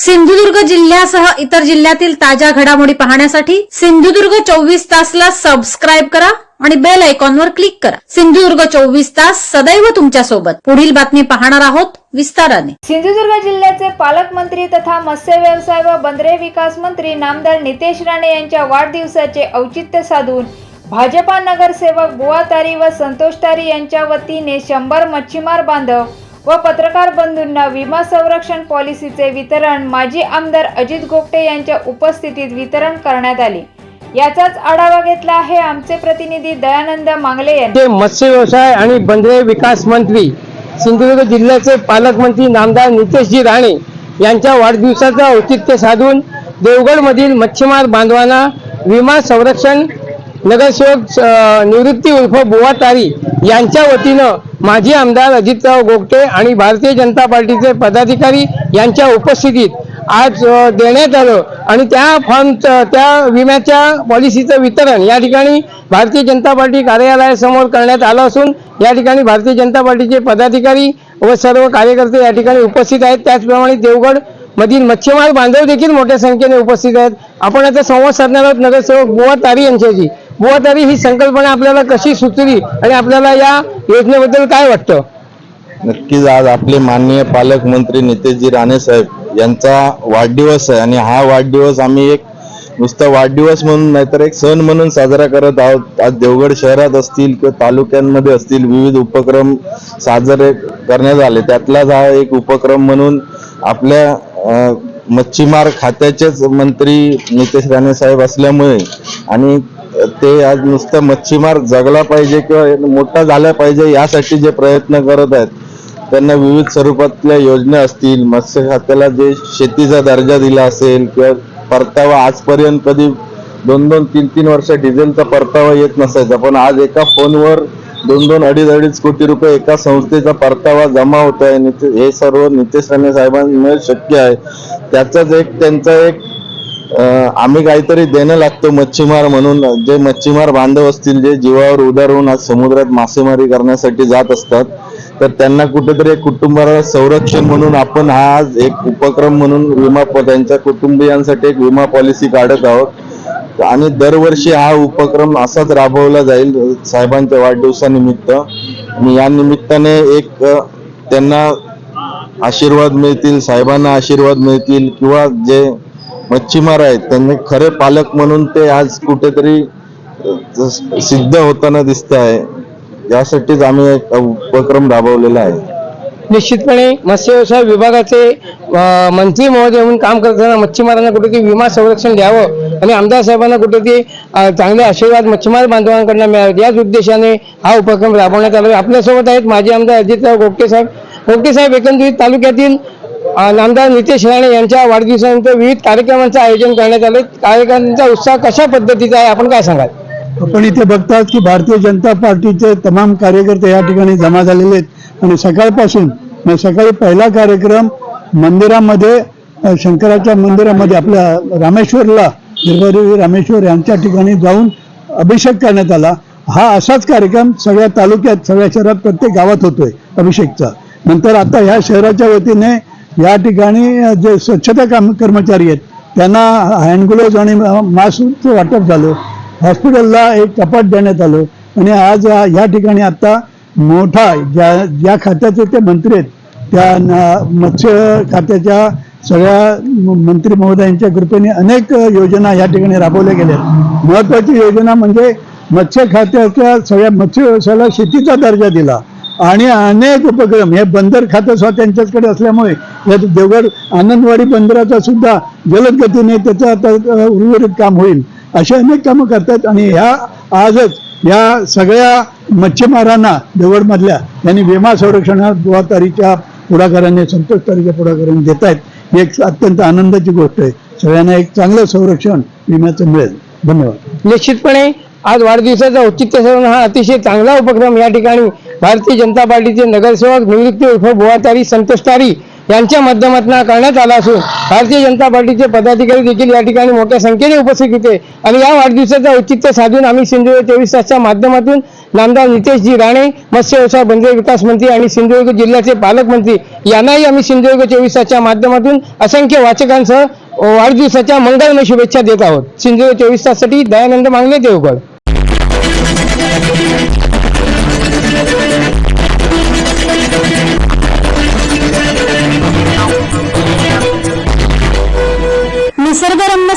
सिंधुदुर्ग जिल्ह्यासह इतर जिल्ह्यातील ताज्या घडामोडी पाहण्यासाठी सिंधुदुर्ग चोवीस तासला सबस्क्राईब करा आणि बेल आयकॉनवर क्लिक करा. सिंधुदुर्ग चोवीस तास सदैव तुमच्यासोबत पुढील बातमी पाहणार आहोत विस्ताराने. सिंधुदुर्ग जिल्ह्याचे पालकमंत्री तथा मत्स्य व्यवसाय व बंदरे विकास मंत्री नामदार नितेश राणे यांच्या वाढदिवसाचे औचित्य साधून भाजपा नगरसेवक बुवा तारी व संतोष तारी यांच्या वतीने शंभर मच्छीमार बांधव व पत्रकार बंधूंना विमा संरक्षण पॉलिसीचे वितरण माजी आमदार अजित गोपटे यांच्या उपस्थितीत वितरण करण्यात आले. याचाच आढावा घेतला आहे आमचे प्रतिनिधी दयानंद मांगले यांनी. मत्स्य व्यवसाय आणि बंदरे विकास मंत्री सिंधुदुर्ग जिल्ह्याचे पालकमंत्री नामदार नितेशजी राणे यांच्या वाढदिवसाचं औचित्य साधून देवगडमधील मच्छीमार बांधवांना विमा संरक्षण नगरसेवक निवृत्ती उर्फ बुवा तारी यांच्या वतीनं माजी आमदार अजितराव गोगटे आणि भारतीय जनता पार्टीचे पदाधिकारी यांच्या उपस्थितीत आज देण्यात आलं. आणि त्या फॉर्म त्या विम्याच्या पॉलिसीचं वितरण या ठिकाणी भारतीय जनता पार्टी कार्यालयासमोर करण्यात आलं असून या ठिकाणी भारतीय जनता पार्टीचे पदाधिकारी व सर्व कार्यकर्ते या ठिकाणी उपस्थित आहेत. त्याचप्रमाणे देवगड मधील मच्छीमार बांधव देखील मोठ्या संख्येने उपस्थित आहेत. आपण आता संवाद साधणार आहोत नगरसेवक बुवा तारी यांच्याशी. बुवा तारी ही संकल्पना आपल्याला कशी सुचली आणि आपल्याला या योजनेबद्दल काय वाटतं? नक्कीच आज आपले माननीय पालकमंत्री नितेशजी राणे साहेब यांचा वाढदिवस आहे आणि हा वाढदिवस आम्ही एक नुसता वाढदिवस म्हणून नाहीतर एक सण म्हणून साजरा करत आहोत. आज देवगड शहरात असतील किंवा तालुक्यांमध्ये असतील विविध उपक्रम साजरे करण्यात आले. त्यातलाच हा एक उपक्रम म्हणून आपल्या मच्छीमार खात्याचेच मंत्री नितेश राणे साहेब असल्यामुळे आणि ते आज नुसतं मच्छीमार जगला पाहिजे किंवा मोठा झाला पाहिजे यासाठी जे प्रयत्न करत आहेत त्यांना विविध स्वरूपातल्या योजना असतील मत्स्य खात्याला जे शेतीचा दर्जा दिला असेल किंवा परतावा आजपर्यंत कधी दोन दोन तीन तीन वर्ष डिझेलचा परतावा येत नसायचा पण आज एका फोनवर दोन दोन अडीच अडीच कोटी रुपये एका संस्थेचा परतावा जमा होत आहे निते- हे सर्व नितेश राणे साहेबांमुळे शक्य आहे. त्याचाच एक त्यांचा एक आम्ही काहीतरी देणं लागतो मच्छीमार म्हणून. जे मच्छीमार बांधव असतील जे जीवावर उदार होऊन आज समुद्रात मासेमारी करण्यासाठी जात असतात तर त्यांना कुठेतरी एक कुटुंबाला संरक्षण म्हणून आपण हा आज एक उपक्रम म्हणून विमा प- त्यांच्या कुटुंबियांसाठी एक विमा पॉलिसी काढत आहोत. आणि दरवर्षी हा उपक्रम असाच राबवला जाईल साहेबांच्या वाढदिवसानिमित्त. आणि या निमित्ताने एक त्यांना आशीर्वाद मिळतील साहेबांना आशीर्वाद मिळतील किंवा जे मच्छीमार आहेत. त्यांनी खरे पालक म्हणून ते आज कुठेतरी सिद्ध होताना दिसत आहे. यासाठीच आम्ही एक उपक्रम राबवलेला आहे. निश्चितपणे मत्स्य व्यवसाय विभागाचे मंत्री महोदय म्हणून काम करताना मच्छीमारांना कुठेतरी विमा संरक्षण द्यावं आणि आमदार साहेबांना कुठेतरी चांगले आशीर्वाद मच्छीमार बांधवांकडनं मिळावेत याच उद्देशाने हा उपक्रम राबवण्यात आला. आहे. आपल्यासोबत आहेत माजी आमदार अजितराव गोपटे साहेब. गोपटे साहेब एकंदरीत तालुक्यातील नामदार नितेश राणे यांच्या वाढदिवसानंतर विविध कार्यक्रमांचं आयोजन करण्यात आले. कार्यक्रमांचा उत्साह कशा पद्धतीचा आहे? आपण काय सांगाल? आपण इथे बघतात की भारतीय जनता पार्टीचे तमाम कार्यकर्ते या ठिकाणी जमा झालेले आहेत. आणि सकाळपासून म्हणजे सकाळी पहिला कार्यक्रम मंदिरामध्ये शंकराच्या मंदिरामध्ये आपल्या रामेश्वरला निर्भरी रामेश्वर यांच्या ठिकाणी जाऊन अभिषेक करण्यात आला. हा असाच कार्यक्रम सगळ्या तालुक्यात सगळ्या शहरात प्रत्येक गावात होतोय अभिषेकचा. नंतर आता ह्या शहराच्या वतीने या ठिकाणी जे स्वच्छता काम कर्मचारी आहेत त्यांना हँड ग्लोव्ज आणि मास्कचं वाटप झालं. हॉस्पिटलला एक कपाट देण्यात आलं. आणि आज या ठिकाणी आता मोठा ज्या ज्या खात्याचे ते मंत्री आहेत त्या मत्स्य खात्याच्या सगळ्या मंत्री महोदयांच्या कृपेने अनेक योजना या ठिकाणी राबवल्या गेल्या आहेत. महत्वाची योजना म्हणजे मत्स्य खात्याच्या सगळ्या मत्स्य व्यवसायाला शेतीचा दर्जा दिला. आणि अनेक उपक्रम हे बंदर खातं स्वतः त्यांच्याचकडे असल्यामुळे या देवगड आनंदवाडी बंदराचा सुद्धा जलद गतीने त्याचं आता उर्वरित काम होईल. असे अनेक कामं करतात आणि ह्या आजच या सगळ्या मच्छीमारांना देवगडमधल्या यांनी विमा संरक्षणा बुवा तारीच्या पुढाकाराने संतोष तारीच्या पुढाकाराने देत आहेत ही एक अत्यंत आनंदाची गोष्ट आहे. सगळ्यांना एक चांगलं संरक्षण विम्याचं मिळेल. धन्यवाद. निश्चितपणे आज वाढदिवसाचा औचित्य साधून हा अतिशय चांगला उपक्रम या ठिकाणी भारतीय जनता पार्टीचे नगरसेवक निवृत्ती उर्फ बुवातारी संतोष तारी यांच्या माध्यमातून करण्यात आला असून भारतीय जनता पार्टीचे पदाधिकारी देखील या ठिकाणी मोठ्या संख्येने उपस्थित होते. आणि या वाढदिवसाचं औचित्य साधून आम्ही सिंधुदुर्ग चोवीस तासच्या माध्यमातून नामदार नितेशजी राणे मत्स्य व्यवसाय बंदर विकास मंत्री आणि सिंधुदुर्ग जिल्ह्याचे पालकमंत्री यांनाही आम्ही सिंधुदुर्ग चोवीस तासच्या माध्यमातून असंख्य वाचकांसह वाढदिवसाच्या मंगलमय शुभेच्छा देत आहोत. सिंधुदुर्ग चोवीस ताससाठी दयानंद मांगले देवगड.